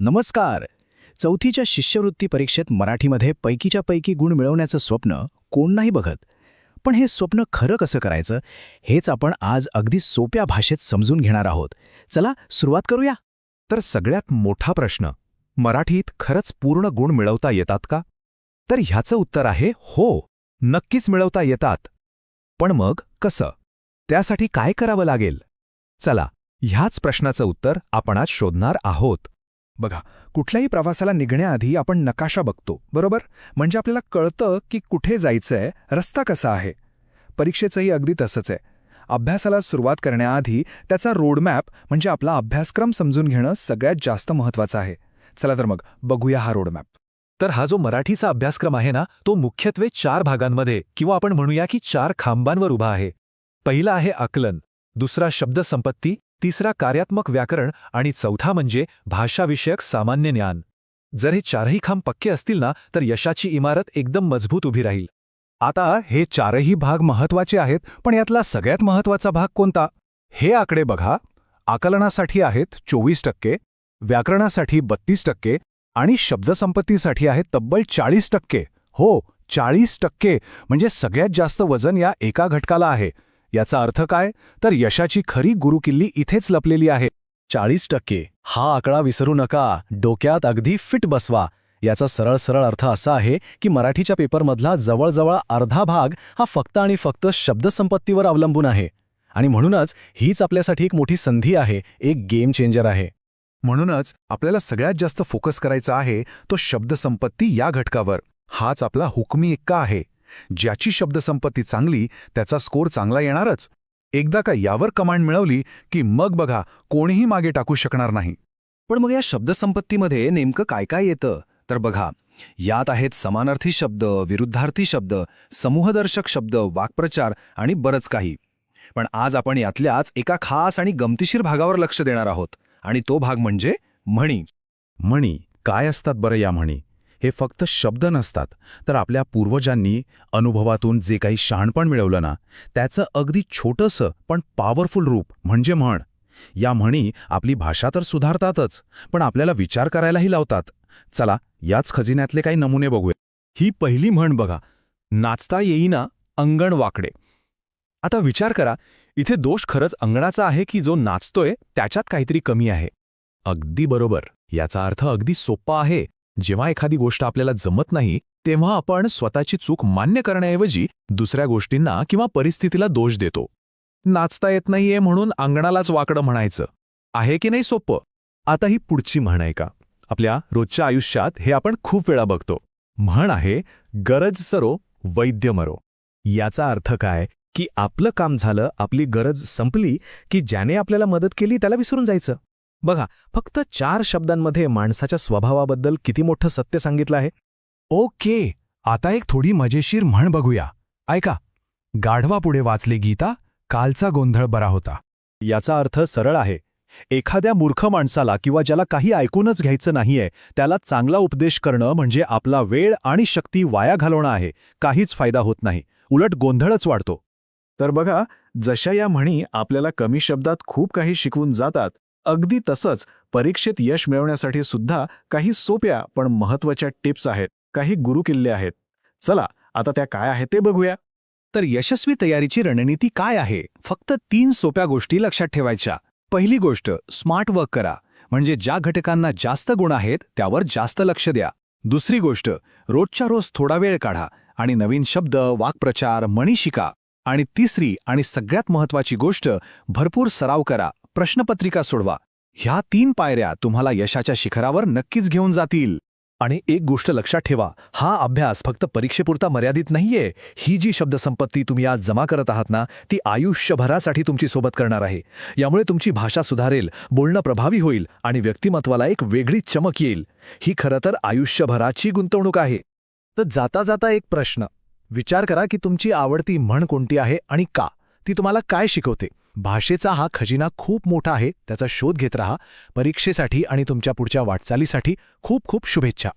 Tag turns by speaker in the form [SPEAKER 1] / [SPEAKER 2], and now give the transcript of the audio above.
[SPEAKER 1] नमस्कार. चौथीच्या शिष्यवृत्ती परीक्षेत मराठीमध्ये पैकीच्या पैकी गुण मिळवण्याचं स्वप्न कोण नाही बघत? पण हे स्वप्न खरं कसं करायचं हेच आपण आज अगदी सोप्या भाषेत समजून घेणार आहोत. चला सुरुवात करूया.
[SPEAKER 2] तर सगळ्यात मोठा प्रश्न मराठीत खरंच पूर्ण गुण मिळवता येतात का? तर ह्याचं उत्तर आहे हो नक्कीच मिळवता येतात. पण मग कसं? त्यासाठी काय करावं लागेल? चला ह्याच प्रश्नाचं उत्तर आपण आज शोधणार आहोत.
[SPEAKER 3] बघा कुठल्याही प्रवासाला निघण्याआधी आपण नकाशा बघतो बरोबर? म्हणजे आपल्याला कळतं की कुठे जायचंय रस्ता कसा आहे. परीक्षेचंही अगदी तसंच आहे. अभ्यासाला सुरुवात करण्याआधी त्याचा रोडमॅप म्हणजे आपला अभ्यासक्रम समजून घेणं सगळ्यात जास्त महत्त्वाचं आहे. चला तर मग बघूया हा रोडमॅप.
[SPEAKER 2] तर हा जो मराठीचा अभ्यासक्रम आहे ना तो मुख्यत्वे चार भागांमध्ये किंवा आपण म्हणूया की चार खांबांवर उभा आहे. पहिला आहे आकलन दुसरा शब्दसंपत्ती तिसरा कार्यात्मक व्याकरण आणि चौथा म्हणजे भाषाविषयक सामान्य ज्ञान. जर हे चारही खांब पक्के असतील ना तर यशाची इमारत एकदम मजबूत उभी राहील.
[SPEAKER 3] आता हे चारही भाग महत्त्वाचे आहेत पण यातला सगळ्यात महत्त्वाचा भाग कोणता? हे आकडे बघा. आकलनासाठी आहेत चोवीस टक्के व्याकरणासाठी बत्तीस टक्के आणि शब्दसंपत्तीसाठी आहेत तब्बल चाळीस टक्के. हो चाळीस टक्के. म्हणजे सगळ्यात जास्त वजन या एका घटकाला आहे. याचा अर्थ काय? तर यशाची खरी गुरुकिल्ली इथेच लपलेली आहे.
[SPEAKER 1] चाळीस टक्के. हा आकडा विसरू नका. डोक्यात अगदी फिट बसवा. याचा सरळ सरळ अर्थ असा आहे की मराठीच्या पेपरमधला जवळजवळ अर्धा भाग हा फक्त आणि फक्त शब्दसंपत्तीवर अवलंबून आहे. आणि म्हणूनच हीच आपल्यासाठी एक मोठी संधी आहे एक गेम चेंजर आहे.
[SPEAKER 3] म्हणूनच आपल्याला सगळ्यात जास्त फोकस करायचा आहे तो शब्दसंपत्ती या घटकावर. हाच आपला हुकमी एक्का आहे. ज्याची शब्दसंपत्ती चांगली त्याचा स्कोर चांगला येणारच. एकदा का यावर कमांड मिळवली की मग बघा कोणीही मागे टाकू शकणार नाही.
[SPEAKER 1] पण मग या शब्दसंपत्तीमध्ये नेमकं काय काय येतं? तर बघा यात आहेत समानार्थी शब्द विरुद्धार्थी शब्द समूहदर्शक शब्द वाक्प्रचार आणि बरंच काही. पण आज आपण यातल्याच एका खास आणि गमतीशीर भागावर लक्ष देणार आहोत. आणि तो भाग म्हणजे म्हणी.
[SPEAKER 2] म्हणी. काय असतात बरं या म्हणी? हे फक्त शब्द नसतात. तर आपल्या पूर्वजांनी अनुभवातून जे काही शहाणपण मिळवलं ना त्याचं अगदी छोटंसं पण पॉवरफुल रूप म्हणजे म्हण. या म्हणी आपली भाषा तर सुधारतातच पण आपल्याला विचार करायलाही लावतात. चला याच खजिन्यातले काही नमुने बघूया.
[SPEAKER 3] ही पहिली म्हण बघा. नाचता येईना अंगण वाकडे. आता विचार करा इथे दोष खरंच अंगणाचा आहे की जो नाचतोय त्याच्यात काहीतरी कमी आहे?
[SPEAKER 2] अगदी बरोबर. याचा अर्थ अगदी सोप्पा आहे. जेव्हा एखादी गोष्ट आपल्याला जमत नाही तेव्हा आपण स्वतःची चूक मान्य करण्याऐवजी दुसऱ्या गोष्टींना किंवा परिस्थितीला दोष देतो. नाचता येत नाहीये म्हणून अंगणालाच वाकडं म्हणायचं. आहे की नाही सोपं आता ही पुढची म्हण आहे का? आपल्या रोजच्या आयुष्यात हे आपण खूप वेळा बघतो. म्हण आहे गरज सरो वैद्य मरो.
[SPEAKER 1] याचा अर्थ काय? की आपलं काम झालं आपली गरज संपली की ज्याने आपल्याला मदत केली त्याला विसरून जायचं. बघा फक्त चार शब्दांमध्ये माणसाच्या स्वभावाबद्दल किती मोठं सत्य सांगितलं आहे?
[SPEAKER 3] ओके आता एक थोडी मजेशीर म्हण बघूया. ऐका गाढवापुढे वाचले गीता कालचा गोंधळ बरा होता.
[SPEAKER 2] याचा अर्थ सरळ आहे. एखाद्या मूर्ख माणसाला किंवा ज्याला काही ऐकूनच घ्यायचं नाहीये त्याला चांगला उपदेश करणं म्हणजे आपला वेळ आणि शक्ती वाया घालवणं आहे काहीच फायदा होत नाही. उलट गोंधळच वाढतो.
[SPEAKER 3] तर बघा जशा या म्हणी आपल्याला कमी शब्दात खूप काही शिकवून जातात अगदी तसंच परीक्षेत यश मिळवण्यासाठी सुद्धा काही सोप्या पण महत्त्वाच्या टिप्स आहेत काही गुरुकिल्ले आहेत. चला आता त्या काय आहेत ते बघूया.
[SPEAKER 1] तर यशस्वी तयारीची रणनीती काय आहे? फक्त तीन सोप्या गोष्टी लक्षात ठेवायच्या. पहिली गोष्ट स्मार्ट वर्क करा. म्हणजे ज्या घटकांना जास्त गुण आहेत त्यावर जास्त लक्ष द्या. दुसरी गोष्ट रोजच्या रोज थोडा वेळ काढा आणि नवीन शब्द वाक्प्रचार मणी शिका. आणि तिसरी आणि सगळ्यात महत्वाची गोष्ट भरपूर सराव करा. प्रश्नपत्रिका सोडवा. ह्या तीन पायऱ्या तुम्हाला यशाच्या शिखरावर नक्कीच घेऊन जातील.
[SPEAKER 2] आणि एक गोष्ट लक्षात ठेवा हा अभ्यास फक्त परीक्षेपुरता मर्यादित नाहीये. ही जी शब्दसंपत्ती तुम्ही आज जमा करत आहात ना ती आयुष्यभरासाठी तुमची सोबत करणार आहे. यामुळे तुमची भाषा सुधारेल बोलणं प्रभावी होईल आणि व्यक्तिमत्वाला एक वेगळी चमक येईल. ही खरं तर आयुष्यभराची गुंतवणूक आहे.
[SPEAKER 1] तर जाता जाता एक प्रश्न. विचार करा की तुमची आवडती म्हण कोणती आहे आणि का? ती तुम्हाला काय शिकवते? भाषेचा हा खजिना खूप मोठा आहे त्याचा शोध घेत रहा. परीक्षेसाठी आणि तुमच्या पुढच्या वाटचालीसाठी खूप खूप शुभेच्छा.